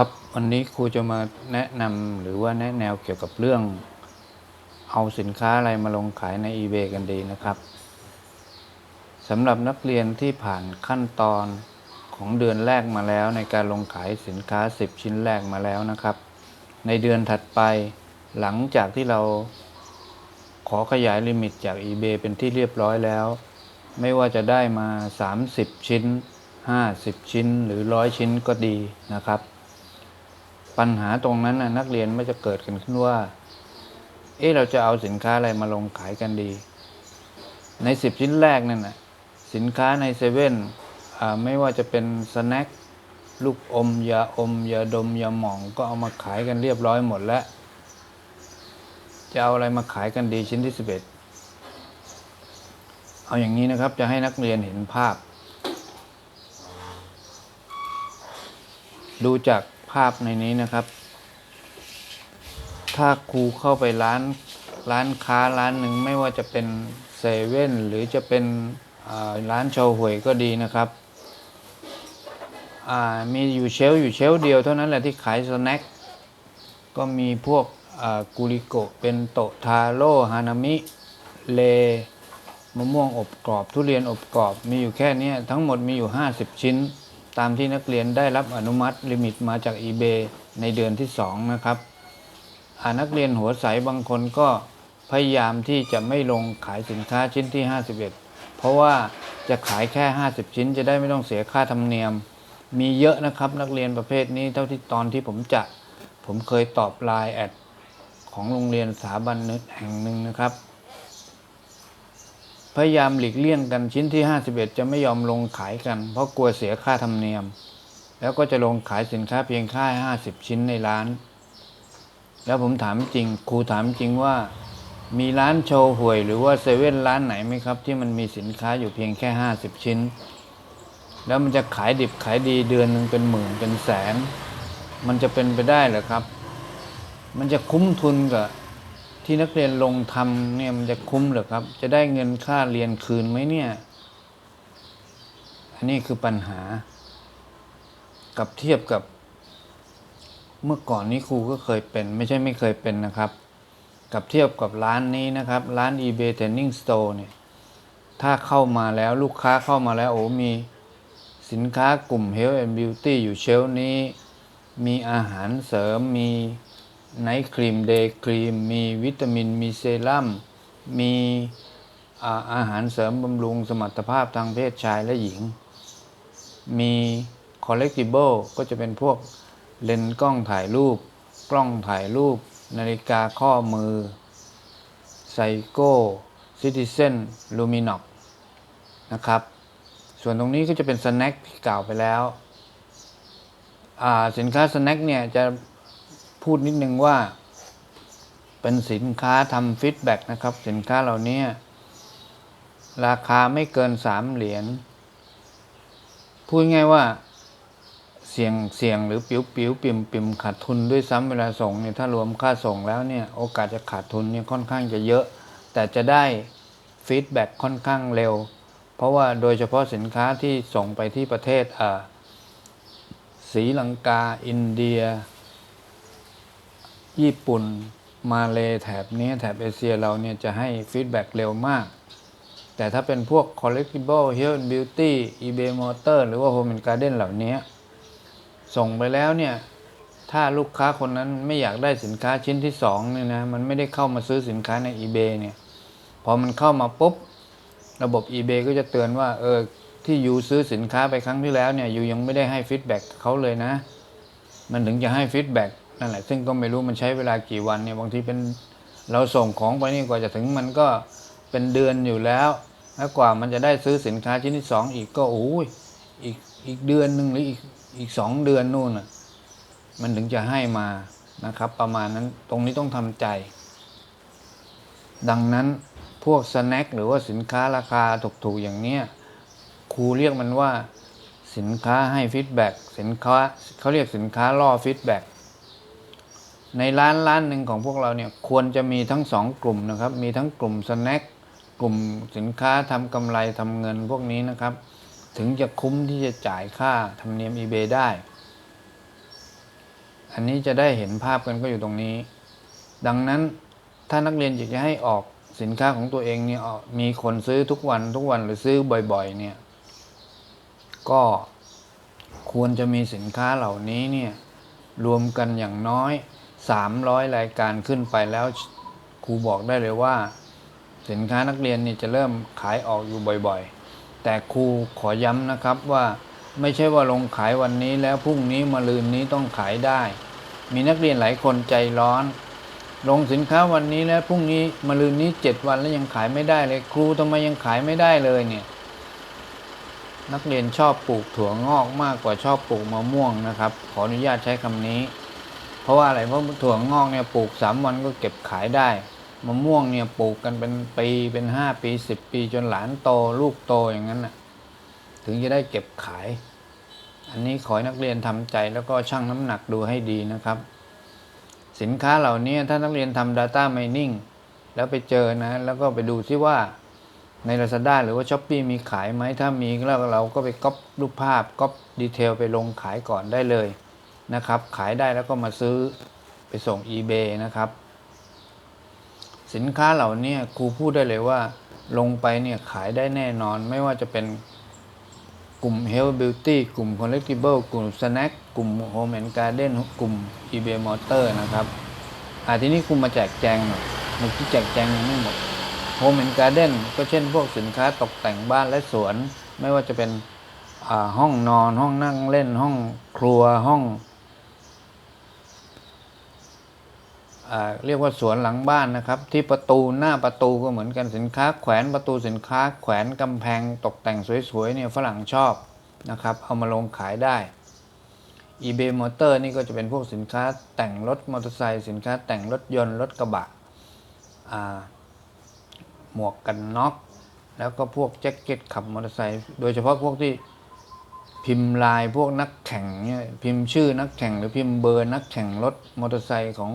ครับวันนี้ครูจะมาแนะนำหรือว่าแนะแนวเกี่ยวกับเรื่อง เอาสินค้าอะไรมาลงขายใน eBay กันดีนะครับสำหรับนักเรียนที่ผ่านขั้นตอนของเดือนแรกมาแล้ว ในการลงขายสินค้า 10 ชิ้นแรกมาแล้วนะครับ ในเดือนถัดไปหลังจากที่เราขอขยายลิมิตจาก eBay เป็นที่เรียบร้อยแล้ว ไม่ว่าจะได้มา 30 ชิ้น 50 ชิ้นหรือ 100 ชิ้นก็ดีนะครับ ปัญหาตรงนั้นนะนักเรียนไม่จะเกิดกันขึ้นว่า เอ๊ะเราจะเอาสินค้าอะไรมาลงขายกันดี ใน10ชิ้นแรกนั่นนะสินค้าในเซเว่นอ่าไม่ว่าจะเป็นสแน็คลูกอมยาอมยาดมยาหม่องก็เอามาขายกันเรียบร้อยหมดแล้ว จะเอาอะไรมาขายกันดีชิ้นที่11เอาอย่างนี้นะครับจะให้นักเรียนเห็นภาพ ดูจากาพในนี้นะครับ ถ้าครูเข้าไปร้านร้านค้าร้านหนึ่งไม่ว่าจะเป็นเซเว่นหรือจะเป็นร้านโชว์หวยก็ดีนะครับมีอยู่เชลอยู่เชลเดียวเท่านั้นแหละที่ขายสแน็คก็มีพวกกุริโกะเป็นโตทาโร่ฮานามิเลมะม่วงอบกรอบ ทุเรียนอบกรอบ มีอยู่แค่นี้ทั้งหมดมีอยู่ 50 ชิ้น ตามที่นักเรียนได้รับอนุมัติลิมิตมาจาก eBay ในเดือนที่ 2 นะครับอนักเรียนหัวใสบางคนก็พยายามที่จะไม่ลงขายสินค้าชิ้นที่ 51 เพราะว่าจะขายแค่ 50 ชิ้น จะได้ไม่ต้องเสียค่าธรรมเนียม มีเยอะนะครับนักเรียนประเภทนี้เท่าที่ตอนที่ผมจะผมเคยตอบไลน์แอดของโรงเรียนสถาบันแห่งหนึ่งนะครับ พยายามหลีกเลี่ยงกันชิ้นที่ 51 จะไม่ยอมลงขายกัน เพราะกลัวเสียค่าธรรมเนียม แล้วก็จะลงขายสินค้าเพียงแค่า 50 ชิ้นในร้าน แล้วผมถามจริง ครูถามจริงว่า มีร้านโชว์หวย หรือว่าเซเว่นร้านไหนไหมครับ ที่มันมีสินค้าอยู่เพียงแค่ 50 ชิ้น แล้วมันจะขายดิบขายดีเดือนหนึ่งเป็นหมื่นเป็นแสน มันจะเป็นไปได้หรือครับ มันจะคุ้มทุนกับ ที่นักเรียนลงทำเนี่ยมันจะคุ้มหรือครับ จะได้เงินค่าเรียนคืนไหมเนี่ย อันนี้คือปัญหา กับเทียบกับ เมื่อก่อนนี้ครูก็เคยเป็น ไม่ใช่ไม่เคยเป็นนะครับ กับเทียบกับร้านนี้นะครับ ร้าน eBay Training Store เนี่ย ถ้าเข้ามาแล้วลูกค้าเข้ามาแล้วโอ้มีสินค้ากลุ่ม Health and Beauty อยู่เชลนี้ มีอาหารเสริมมี ไนท์ครีมเดย์ครีมมีวิตามินมีเซรั่มมีอาหารเสริมบำรุงสมรรถภาพทางเพศชายและหญิง มีคอลเลกติเบิลก็จะเป็นพวกเลนส์กล้องถ่ายรูป กล้องถ่ายรูป นาฬิกาข้อมือไซโก้ซิติเซนลูมินอกนะครับ ส่วนตรงนี้ก็จะเป็นสแน็คที่กล่าวไปแล้ว สินค้าสแน็คเนี่ยจะ พูดนิดนึงว่า เป็นสินค้าทำฟีดแบ็กนะครับ สินค้าเหล่านี้ราคาไม่เกินสามเหรียญพูดง่ายว่าเสี่ยงเสี่ยงหรือปิวปิวปิ่มปิ่มขาดทุนด้วยซ้ำเวลาส่งเนี่ยถ้ารวมค่าส่งแล้วเนี่ยโอกาสจะขาดทุนเนี่ยค่อนข้างจะเยอะ แต่จะได้ฟีดแบ็กค่อนข้างเร็ว เพราะว่าโดยเฉพาะสินค้าที่ส่งไปที่ประเทศอ่าศรีลังกา อินเดีย ญี่ปุ่น มาเลแถบนี้แถบเอเชียเราเนี่ยจะให้ฟีดแบ็กเร็วมาก แต่ถ้าเป็นพวก collectible health beauty eBay motor หรือว่า home and garden เหล่านี้ ส่งไปแล้วเนี่ย ถ้าลูกค้าคนนั้นไม่อยากได้สินค้าชิ้นที่สองเนี่ยนะ มันไม่ได้เข้ามาซื้อสินค้าใน eBay เนี่ย พอมันเข้ามาปุ๊บ ระบบ eBay ก็จะเตือนว่าเออที่ยูซื้อสินค้าไปครั้งที่แล้วเนี่ยยูยังไม่ได้ให้ฟีดแบ็กเขาเลยนะ มันถึงจะให้ฟีดแบ็ก นั่นแหละซึ่งก็ไม่รู้มันใช้เวลากี่วันเนี่ยบางทีเป็นเราส่งของไปนี่กว่าจะถึงมันก็เป็นเดือนอยู่แล้วแล้วกว่ามันจะได้ซื้อสินค้าชิ้นที่สองอีกก็โอ้ยอีกอีกเดือนหนึ่งหรืออีกอีกสองเดือนนู่นน่ะมันถึงจะให้มานะครับ ประมาณนั้นตรงนี้ต้องทำใจ ดังนั้นพวกสแน็คหรือว่าสินค้าราคาถูกๆอย่างเนี้ยครูเรียกมันว่าสินค้าให้ฟีดแบ็กสินค้าเขาเรียกสินค้าล่อฟีดแบ็ก ในร้านร้านหนึ่งของพวกเราเนี่ยควรจะมีทั้งสองกลุ่มนะครับ มีทั้งกลุ่มสแน็คกลุ่มสินค้าทำกำไรทำเงินพวกนี้นะครับ ถึงจะคุ้มที่จะจ่ายค่าธรรมเนียม eBay ได้ อันนี้จะได้เห็นภาพกันก็อยู่ตรงนี้ ดังนั้นถ้านักเรียนอยากจะให้ออกสินค้าของตัวเองเนี่ยมีคนซื้อทุกวันทุกวันหรือซื้อบ่อยๆ เนี่ย ก็ควรจะมีสินค้าเหล่านี้เนี่ยรวมกันอย่างน้อย 300 รายการขึ้นไปแล้วครูบอกได้เลยว่า สินค้านักเรียนนี่จะเริ่มขายออกอยู่บ่อยๆ แต่ครูขอย้ำนะครับว่าไม่ใช่ว่าลงขายวันนี้แล้วพรุ่งนี้มะรืนนี้ต้องขายได้ มีนักเรียนหลายคนใจร้อน ลงสินค้าวันนี้แล้วพรุ่งนี้มะรืนนี้เจ็ดวันแล้วยังขายไม่ได้เลยครูทำไมยังขายไม่ได้เลยเนี่ยนักเรียนชอบปลูกถั่วงอกมากกว่าชอบปลูกมะม่วงนะครับ ขออนุญาตใช้คำนี้ เพราะว่าอะไรเพราะถั่วงอกเนี่ยปลูกสามวันก็เก็บขายได้มะม่วงเนี่ยปลูกกันเป็นปีเป็นห้าปีสิบปีจนหลานโตลูกโตอย่างนั้นน่ะ ถึงจะได้เก็บขาย อันนี้ขอให้นักเรียนทำใจแล้วก็ชั่งน้ำหนักดูให้ดีนะครับ สินค้าเหล่านี้ถ้านักเรียนทำ Data Mining แล้วไปเจอนะ แล้วก็ไปดูซิว่าใน Lazada หรือว่า s h อ p e e มีขายไหมถ้ามีแล้วเราก็ไปก๊อปรูปภาพก๊อปดีเทลไปลงขายก่อนได้เลย นะครับ ขายได้แล้วก็มาซื้อไปส่ง eBay นะครับ สินค้าเหล่านี้ครูพูดได้เลยว่า ลงไปเนี่ยขายได้แน่นอน ไม่ว่าจะเป็นกลุ่ม Health Beauty กลุ่ม Collectible กลุ่ม Snack กลุ่ม Home and Garden กลุ่ม eBay Motor นะครับอ่าทีนี้ครูมาแจกแจงหน่อยมื่อกี้แจกแจงยังไม่หมด Home and Garden ก็เช่นพวกสินค้าตกแต่งบ้านและสวน ไม่ว่าจะเป็นอ่าห้องนอนห้องนั่งเล่นห้องครัวห้องอ่า เรียกว่าสวนหลังบ้านนะครับ ที่ประตูหน้าประตูก็เหมือนกันสินค้า แขวนประตูสินค้า แขวนกำแพงตกแต่งสวยๆเนี่ยฝรั่งชอบนะครับ เอามาลงขายได้ eBay Motor นี่ก็จะเป็นพวกสินค้าแต่งรถมอเตอร์ไซค์สินค้าแต่งรถยนต์รถกระบะหมวกกันน็อก แล้วก็พวกแจ็คเก็ตขับมอเตอร์ไซค์โดยเฉพาะพวกที่พิมพ์ลายพวกนักแข่งเนี่ยพิมพ์ชื่อนักแข่งหรือพิมพ์เบอร์นักแข่งรถมอเตอร์ไซค์ของ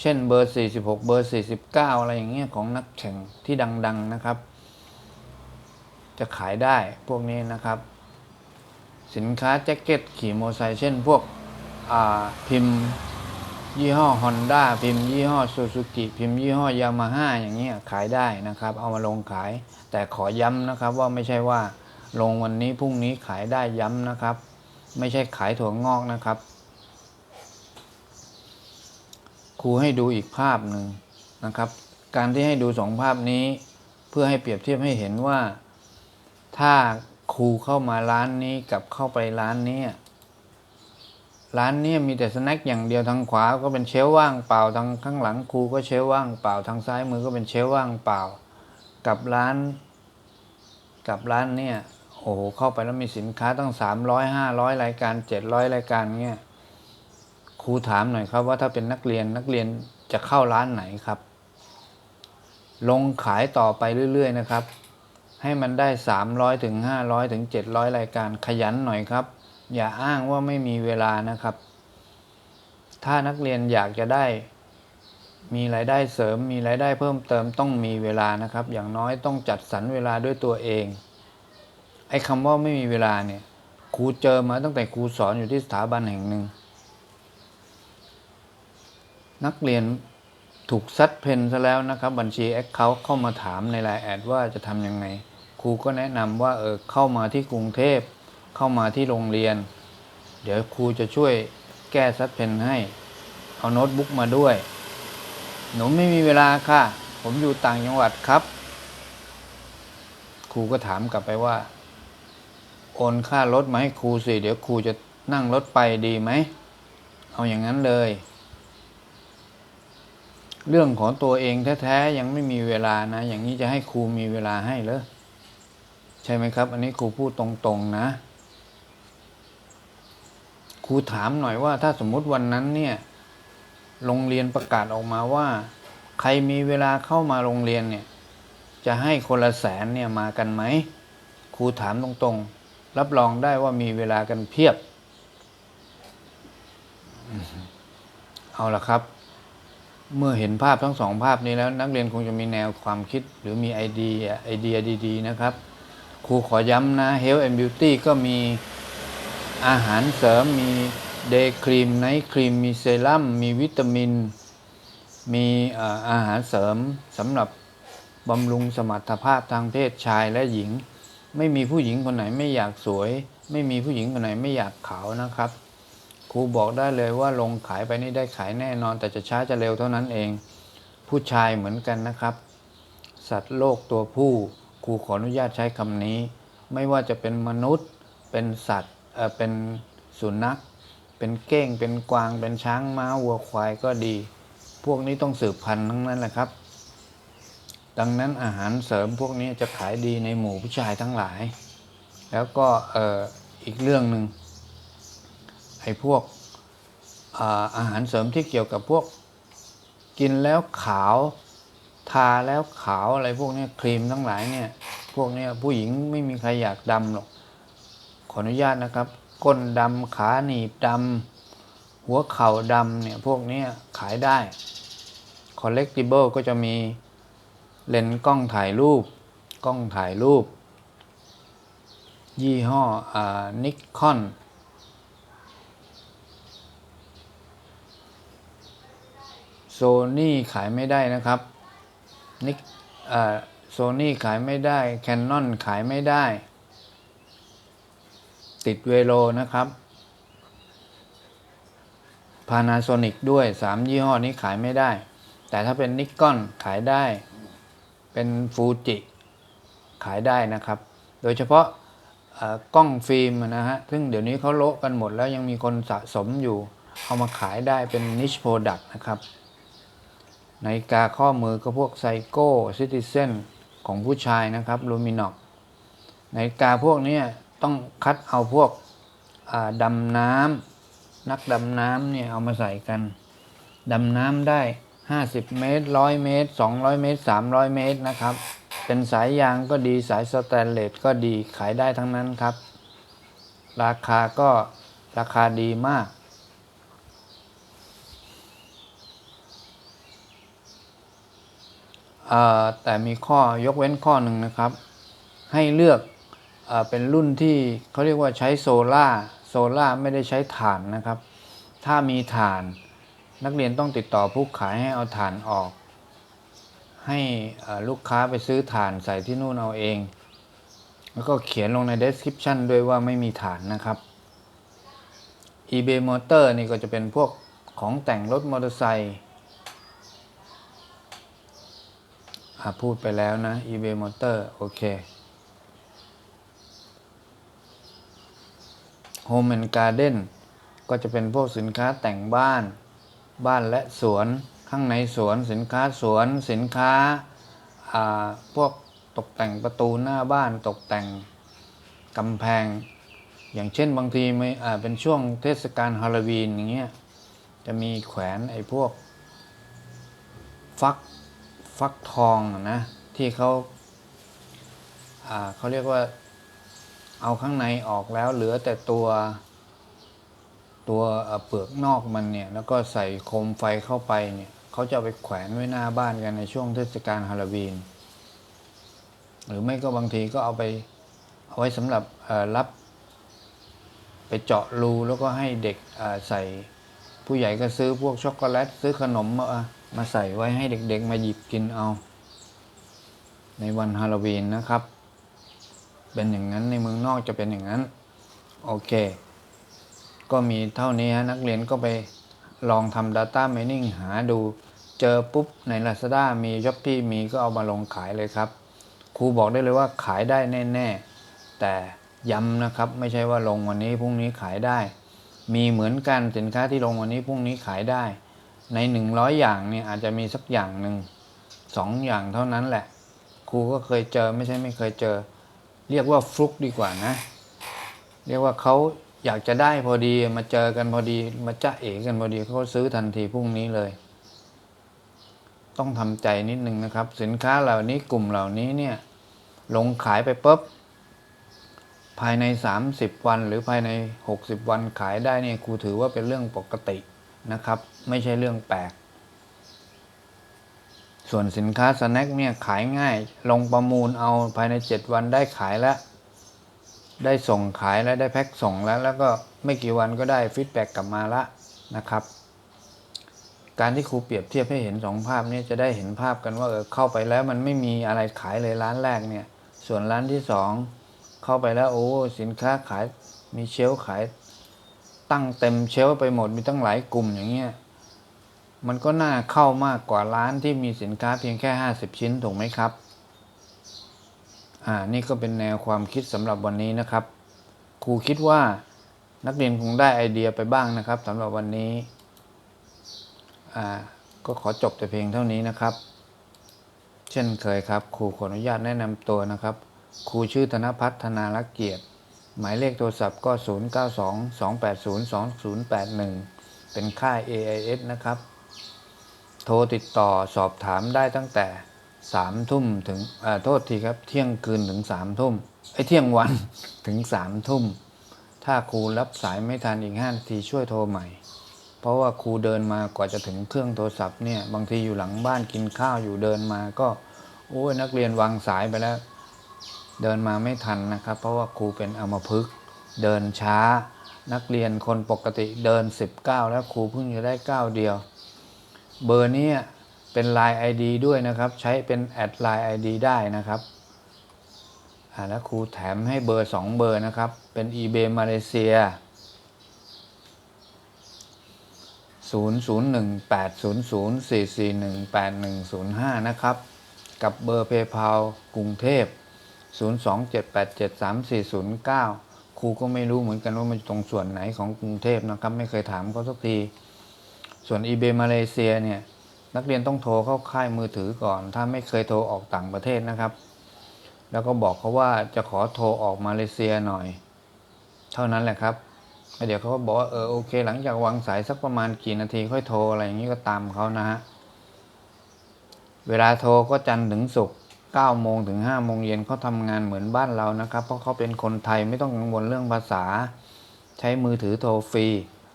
เช่นเบอร์ 46 เบอร์ 49 อะไรอย่างเงี้ยของนักแข่งที่ดัง ๆนะครับ จะขายได้พวกนี้นะครับ สินค้าแจ็คเก็ตขี่มอเตอร์ไซค์เช่นพวกพิมพ์ยี่ห้อ Honda พิมพ์ยี่ห้อ Suzuki พิมพ์ยี่ห้อยามาฮ่าอย่างเงี้ยขายได้นะครับ เอามาลงขาย แต่ขอย้ำนะครับว่าไม่ใช่ว่าลงวันนี้พรุ่งนี้ขายได้ย้ำนะครับ ไม่ใช่ขายถั่วงอกนะครับ ค รูให้ดูอีกภาพหนึ่งนะครับ การที่ให้ดูสองภาพนี้ เพื่อให้เปรียบเทียบให้เห็นว่า ถ้าครูเข้ามาร้านนี้กับเข้าไปร้านนี้ร้านนี้มีแต่สแน็คอย่างเดียวทางขวาก็เป็นเชลว่างเปล่าทางข้างหลังครูก็เชลว่างเปล่าทางซ้ายมือก็เป็นเชลว่างเปล่า กับร้าน กับร้านเนี่ยโอ้โหเข้าไปแล้วมีสินค้าตั้งสามร้อยห้าร้อยรายการเจ็ดร้อยรายการเงี้ย ครูถามหน่อยครับ ว่าถ้าเป็นนักเรียนนักเรียนจะเข้าร้านไหนครับ ลงขายต่อไปเรื่อย ๆ นะครับ ให้มันได้ 300ถึง500ถึง700 รายการขยันหน่อยครับ อย่าอ้างว่าไม่มีเวลานะครับ ถ้านักเรียนอยากจะได้ มีรายได้เสริม มีรายได้เพิ่มเติมต้องมีเวลานะครับ อย่างน้อยต้องจัดสรรเวลาด้วยตัวเองไอ้คำว่าไม่มีเวลาเนี่ยครูเจอมาตั้งแต่ครูสอนอยู่ที่สถาบันแห่งหนึ่ง นักเรียนถูกซัดเพนซะแล้วนะครับ บัญชีแอคเคาท์เข้ามาถามในไลน์แอดว่าจะทำยังไง ครูก็แนะนำว่าเออเข้ามาที่กรุงเทพ เข้ามาที่โรงเรียน เดี๋ยวครูจะช่วยแก้ซัดเพนให้ เอาโน้ตบุ๊กมาด้วย หนูไม่มีเวลาค่ะ ผมอยู่ต่างจังหวัดครับ ครูก็ถามกลับไปว่า โอนค่ารถมาให้ครูสิ เดี๋ยวครูจะนั่งรถไปดีไหม เอาอย่างนั้นเลย เรื่องของตัวเองแท้ๆยังไม่มีเวลานะ อย่างนี้จะให้ครูมีเวลาให้เหรอใช่ไหมครับ อันนี้ครูพูดตรงๆนะครูถามหน่อยว่า ถ้าสมมุติวันนั้นเนี่ยโรงเรียนประกาศออกมาว่า ใครมีเวลาเข้ามาโรงเรียนเนี่ย จะให้คนละแสนเนี่ยมากันไหมครูถามตรงๆ รับรองได้ว่ามีเวลากันเพียบ เอาละครับ เมื่อเห็นภาพทั้งสองภาพนี้แล้ว นักเรียนคงจะมีแนวความคิดหรือมีไอเดียไอเดียดีๆ นะครับ ครูขอย้ำนะ Health and Beauty ก็มีอาหารเสริมมีเดย์ครีมไนท์ครีมมีเซรั่มมีวิตามิน มีอาหารเสริมสำหรับบำรุงสมรรถภาพทางเพศชายและหญิง ไม่มีผู้หญิงคนไหนไม่อยากสวย ไม่มีผู้หญิงคนไหนไม่อยากขาวนะครับ ครูบอกได้เลยว่าลงขายไปนี่ได้ขายแน่นอน แต่จะช้าจะเร็วเท่านั้นเอง ผู้ชายเหมือนกันนะครับ สัตว์โลกตัวผู้ครูขออนุญาตใช้คำนี้ ไม่ว่าจะเป็นมนุษย์เป็นสัตว์เออเป็นสุนัข เป็นเก้ง เป็นกวาง เป็นช้างม้าวัวควายก็ดี พวกนี้ต้องสืบพันธุ์ทั้งนั้นแหละครับ ดังนั้นอาหารเสริมพวกนี้จะขายดีในหมู่ผู้ชายทั้งหลาย แล้วก็เอออีกเรื่องหนึ่ง ไอ้พวกอาอาหารเสริมที่เกี่ยวกับพวกกินแล้วขาวทาแล้วขาวอะไรพวกนี้ครีมทั้งหลายเนี่ย พวกนี้ผู้หญิงไม่มีใครอยากดำหรอก ขออนุญาตนะครับ ก้นดำขาหนีบดำหัวเข่าดำเนี่ย พวกนี้ขายได้ collectible ก็จะมีเลนส์กล้องถ่ายรูป กล้องถ่ายรูป ยี่ห้ออนิคอน โซนี่ขายไม่ได้นะครับนิกโซนี่ขายไม่ได้แคนนอนขายไม่ได้ ติดเวโลนะครับ Panasonic ด้วย 3 ยี่ห้อนี้ขายไม่ได้ แต่ถ้าเป็นนิก o n ขายได้ เป็นฟูจิขายได้นะครับ โดยเฉพาะกล้องฟิล์มนะฮะ ซึ่งเดี๋ยวนี้เขาโละกันหมดแล้วยังมีคนสะสมอยู่ เอามาขายได้เป็นนิชโปรดักต์นะครับ นาฬิกาข้อมือก็พวกไซโก้ซิติเซนของผู้ชายนะครับลูมินอกนาฬิกาพวกนี้ต้องคัดเอาพวกดำน้ำนักดำน้ำเนี่ยเอามาใส่กัน ดำน้ำได้ 50 เมตร 100 เมตร 200 เมตร 300 เมตรนะครับ เป็นสายยางก็ดีสายสแตนเลสก็ดีขายได้ทั้งนั้นครับ ราคาก็ราคาดีมาก เอ่อ แต่มีข้อยกเว้นข้อหนึ่งนะครับ ให้เลือกเอเป็นรุ่นที่เขาเรียกว่าใช้โซล่าโซล่าไม่ได้ใช้ถ่านนะครับ ถ้ามีถ่าน นักเรียนต้องติดต่อผู้ขายให้เอาถ่านออก ให้ลูกค้าไปซื้อถ่านใส่ที่นู่นเอาเอง แล้วก็เขียนลงใน description ด้วยว่าไม่มีถ่านนะครับ eBay Motor นี่ก็จะเป็นพวกของแต่งรถมอเตอร์ไซค์ อะ พูดไปแล้วนะ eBay Motor โอเค Home and Garden ก็จะเป็นพวกสินค้าแต่งบ้าน บ้านและสวน ข้างในสวน สินค้าสวน สินค้าพวกตกแต่งประตูหน้าบ้าน ตกแต่งกำแพง อย่างเช่นบางทีไม่เป็นช่วงเทศกาลฮาโลวีนอย่างเงี้ย จะมีแขวนไอ้พวก ฟัก ฟักทองนะที่เขาเขาเรียกว่าเอาข้างในออกแล้วเหลือแต่ตัวตัวเปลือกนอกมันเนี่ยแล้วก็ใส่โคมไฟเข้าไปเนี่ยเขาจะไปแขวนไว้หน้าบ้านกันในช่วงเทศกาลฮาโลวีน หรือไม่ก็บางทีก็เอาไปเอาไว้สำหรับรับไปเจาะรูแล้วก็ให้เด็กใส่ผู้ใหญ่ก็ซื้อพวกช็อกโกแลตซื้อขนมมา มาใส่ไว้ให้เด็กๆ มาหยิบกินเอา ในวันฮาโลวีนนะครับ เป็นอย่างนั้นในเมืองนอกจะเป็นอย่างนั้น โอเค ก็มีเท่านี้ฮะนักเรียนก็ไปลองทำ Data Mining หาดูเจอปุ๊บใน Lazada มี s h อ p e e มีก็เอามาลงขายเลยครับ ครูบอกได้เลยว่าขายได้แน่ ๆ แต่ย้ำนะครับ ไม่ใช่ว่าลงวันนี้พรุ่งนี้ขายได้ มีเหมือนกันสินค้าที่ลงวันนี้พรุ่งนี้ขายได้ ใน100อย่างเนี่ยอาจจะมีสักอย่างหนึ่งสองอย่างเท่านั้นแหละ ครูก็เคยเจอไม่ใช่ไม่เคยเจอ เรียกว่าฟลุกดีกว่านะ เรียกว่าเขาอยากจะได้พอดีมาเจอกันพอดีมาจ้าเอกันพอดีเขาซื้อทันทีพรุ่งนี้เลย ต้องทำใจนิดนึงนะครับ สินค้าเหล่านี้กลุ่มเหล่านี้เนี่ยลงขายไปปุ๊บภายใน 30 วันหรือภายใน 60 วันขายได้เนี่ยครูถือว่าเป็นเรื่องปกตินะครับ ไม่ใช่เรื่องแปลก ส่วนสินค้าสแน็คเนี่ยขายง่าย ลงประมูลเอาภายใน7วันได้ขายแล้ว ได้ส่งขายแล้วได้แพ็คส่งแล้ว แล้วก็ไม่กี่วันก็ได้ฟีดแบ็กกลับมาละนะครับ การที่ครูเปรียบเทียบให้เห็นสองภาพนี้จะได้เห็นภาพกันว่าเออเข้าไปแล้วมันไม่มีอะไรขายเลยร้านแรกเนี่ย ส่วนร้านที่สองเข้าไปแล้วโอ้สินค้าขายมีเชลขายตั้งเต็มเชลไปหมดมีตั้งหลายกลุ่มอย่างเงี้ย มันก็น่าเข้ามากกว่าร้านที่มีสินค้าเพียงแค่ 50 ชิ้นถูกไหมครับ อ่า นี่ก็เป็นแนวความคิดสำหรับวันนี้นะครับ ครูคิดว่านักเรียนคงได้ไอเดียไปบ้างนะครับสำหรับวันนี้ อ่า ก็ขอจบแต่เพียงเท่านี้นะครับ เช่นเคยครับ ครูขออนุญาตแนะนำตัวนะครับ ครูชื่อธนพัฒนาลักเกียรติ หมายเลขโทรศัพท์ก็ 0922802081 เป็นค่าย AIS นะครับ โทรติดต่อสอบถามได้ตั้งแต่สามทุ่มถึงโทษทีครับ เที่ยงคืนถึงสามทุ่มไอ้เที่ยงวันถึงสามทุ่ม ถ้าครูรับสายไม่ทันอีกห้านาทีช่วยโทรใหม่ เพราะว่าครูเดินมากว่าจะถึงเครื่องโทรศัพท์เนี่ยบางทีอยู่หลังบ้านกินข้าวอยู่เดินมาก็โอ้ยนักเรียนวางสายไปแล้ว เดินมาไม่ทันนะครับ เพราะว่าครูเป็นอมพฤกเดินช้า นักเรียนคนปกติเดิน 19 แล้วครูเพิ่งจะได้ก้าเดียว เบอร์นี้เป็น Line ID ด้วยนะครับ ใช้เป็นแอด Line ID ได้นะครับแล้วครูแถมให้เบอร์ 2 เบอร์นะครับ เป็น eBay มาเลเซีย 00180044181105 นะครับ กับเบอร์ PayPal กรุงเทพ 027873409 ครูก็ไม่รู้เหมือนกันว่ามันตรงส่วนไหนของกรุงเทพนะครับ ไม่เคยถามเขาสักที ส่วน eBay มาเลเซียเนี่ยนักเรียนต้องโทรเข้าค่ายมือถือก่อน ถ้าไม่เคยโทรออกต่างประเทศนะครับ แล้วก็บอกเขาว่าจะขอโทรออกมาเลเซียหน่อย เท่านั้นแหละครับเดี๋ยวเขาก็บอกว่าเออโอเค หลังจากวางสายสักประมาณกี่นาทีค่อยโทรอะไรอย่างนี้ก็ตามเขานะฮะเวลาโทรก็จันทร์ถึงศุกร์9โมงถึง5โมงเย็นเขาทำงานเหมือนบ้านเรานะครับ เพราะเขาเป็นคนไทยไม่ต้องกังวลเรื่องภาษา ใช้มือถือโทรฟรี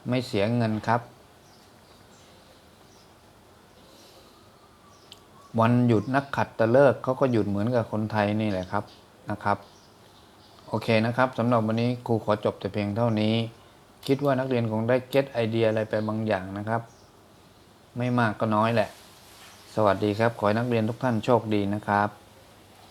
ไม่เสียเงินครับ วันหยุดนักขัดตะเลิกเขาก็หยุดเหมือนกับคนไทยนี่แหละครับนะครับ โอเคนะครับสำหรับวันนี้ครูขอจบแต่เพียงเท่านี้ คิดว่านักเรียนคงได้เก็ตไอเดียอะไรไปบางอย่างนะครับ ไม่มากก็น้อยแหละ สวัสดีครับ ขอให้นักเรียนทุกท่านโชคดีนะครับ